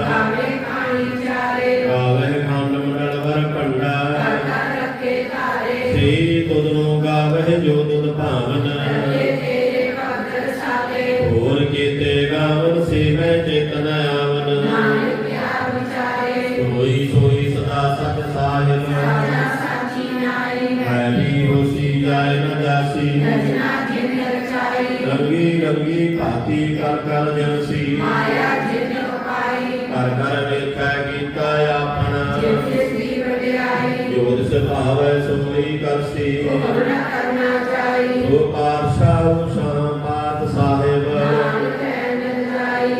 ਆਵੇ ਕਾਣੀ ਚਾਰੇ ਗਾਵਹਿ ਖੰਡ ਮੰਡਲ ਵਰ ਭੰਡਾ। ਕਰ ਰੱਖੇ ਧਾਰੇ। ਸੇ ਤੁਧ ਨੂੰ ਗਾਵਹਿ ਜੋ ਤੁਧ ਭਾਵਨ। ਤੇਰੇ ਭਗਤ ਸਾਲੇ ਹੋਰ ਕੀਤੇ ਗਾਵਨ ਸੇਵੈ ਚੇਤਨ ਆਵਨ। ਨਾਨਕ ਕਿਆ ਵਿਚਾਰੇ। ਸੋਈ ਸੋਈ ਸਦਾ ਸਤ ਸਾਹਿਬ। ਰਾਜਾ ਸਾਚੀ ਨਾਈ। ਹੈਰੀ ਹੋਸੀ ਜਾਇ ਨ ਜਾਸੀ। ਰਚਨਾ ਜਿਨ ਰਚਾਈ। ਰੰਗੀ ਰੰਗੀ ਭਾਤੀ ਕਰ ਕਰ ਜਿਨ ਕਰ ਕਰ ਵੇਖੈ ਕੀਤਾ ਆਪਣਾ। ਜਿਸ ਦੀ ਵਡਿਆਈ ਜੋਤ ਸੁਭਾਵੈ ਸੋਈ ਕਰਸੀ। ਪੂਰਨ ਕਰਨਾ ਚਾਈ। ਜੋ ਪਾਤਸ਼ਾਹ ਸ਼ਾਮਾਤ ਸਾਹਿਬ।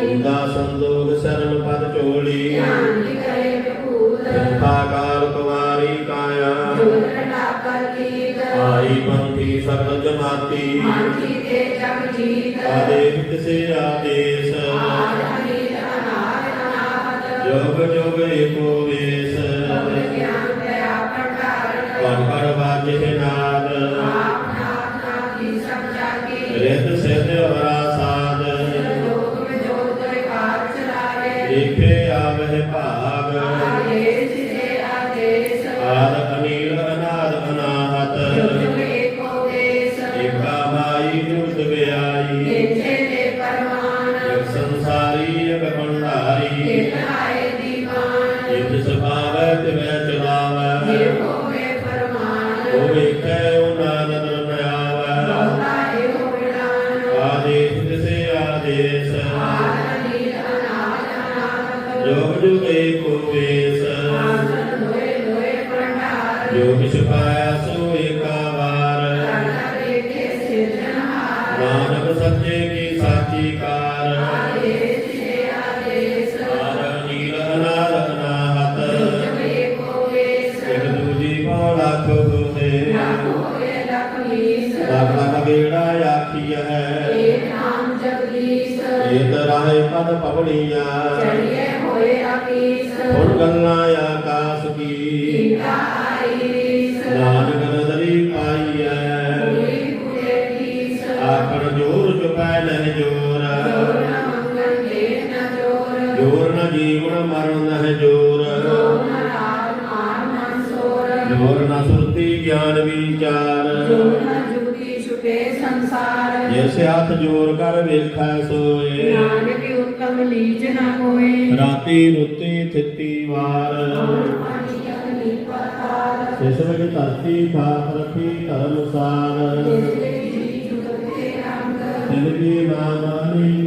ਹੁੰਦਾ ਸੰਦੋਗ ਸ਼ਰਨ ਪਦ ਚੋਲੀ ਧਿਆਨ ਕਰੇ ਸੰਤਾ ਕਾਲ ਕੁਵਾਰੀ ਕਾਇਆ। ਆਈ ਪੰਥੀ ਸਬਦ ਜਮਾਤੀ। ਕੀ ਤੇ ਜਗ ਜੀਤ। ਆਦੇਸ਼ ਕਿਸੇ ਆਦੇਸ਼ ਜੋਗ ਜੋਗ ਏਕੋ ਵੇਸ ਸਬਦ ਗਿਆਨ ਦਇਆ ਭੰਡਾਰ ਪੜ ਪੜ ਵਾਜੇ ਨਾਦ ਆਪ ਨਾਥ ਨਾਥੀ ਸਭ ਜਾਗੀ ਰਿਤ ਸਿਧ ਵਰਾ ਸਾਧ ਲੋਕ ਵਿਜੋਤ ਵਿਕਾਰ ਚਲਾਵੇ ਦੇਖੇ ਆਵਹਿ ਭਾਗ ਆਦੇਸ ਤੇ ਆਦੇਸ ਆਦ ਅਨੀਲ ਅਨਾਦ ਅਨਾਹਤ ਜੁਗ ਏਕੋ ਦੇਸ ਏਕਾ ਮਾਈ ਜੁਗਤ ਵਿਆਈ ਸੁਭਾਵੈ ਤਿਵੈ ਜੇ ਚਲਾਵੈ ਹੋਵੇ ਫਰਮਾਨ ਉਹ ਵੇਖੈ ਉਹ ਨਾਨਕ ਨ ਆਵੈ ਬਹੁਤਾ ਇਹੋ ਵਿਡਾਨ ਆਦੇਸ਼ ਤਿਸੇ ਆਦੇਸ਼। ਆਦ ਅਨੀਲ ਅਨਾਦ ਅਨਾਹਤ ਜੋਗ ਜੁਗ ਏਕੋ ਵੇਸ ਆਸਨ ਲੋਏ ਲੋਏ ਭੰਡਾਰ। ਜੋ ਕਿਛ ਪਾਇਆ ਸੋ ਏਕਾ ਵਾਰ ਨਾਨਕ ਸੱਚੇ ਕੀ ਸਾਚੀ ਕਾਰ ਵੀਸ ਲੱਖ ਲੱਖ ਬੇੜਾ ਆਖੀ ਹੈ ਏਕ ਨਾਮ ਜਗਦੀਸ਼। ਏਤ ਰਾਹੇ ਪਦ ਪਵੜੀਆਂ ਚੜੀਏ ਹੋਏ ਅਕੀਸ। ਹੁਣ ਗੱਲਾਂ ਆਕਾਸ ਕੀ। ਕੀਟਾ ਆਈ ਰੀਸ ਨਾਨਕ ਨਦਰੀ ਪਾਈ ਹੈ ਪੂਰੀ ਪੂਰੇ ਕੀਸ ਆਖਣ ਜੋਰ ਚੁਪੈ ਨਹਿ ਜੋਰ। ਜੋਰ ਨ ਮੰਗਲ ਦੇ ਨ ਜੋਰ। ਜੋਰ ਨ ਜੀਵਨ ਮਰਨ ਨਹਿ ਜੋਰ। ਜੋਰ ਨ ਰਾਗ ਮਾਰ ਮਨਸੋਰ ਜੋਰ ਨ ਗਿਆਨ ਵਿਚਾਰ। ਜਿਸ ਹੱਥ ਜੋਰ ਕਰ ਵੇਖੈ ਸੋਏ। ਨਾਨਕ ਉਤਮ ਲੀਜ ਨ ਹੋਏ। ਰਾਤੀ ਰੁੱਤੀ ਥਿੱਤੀ ਵਾਰ। ਇਸ ਵਿੱਚ ਧਰਤੀ ਖਾਤ ਰੱਖੀ ਧਰਮ ਸਾਰ। ਜਿਸਦੇ ਜੀ ਜੁਗਤੇ ਰੰਗ ਜ਼ਿੰਦਗੀ ਨਾਮਾਨੀ ਬੇਨੰਤ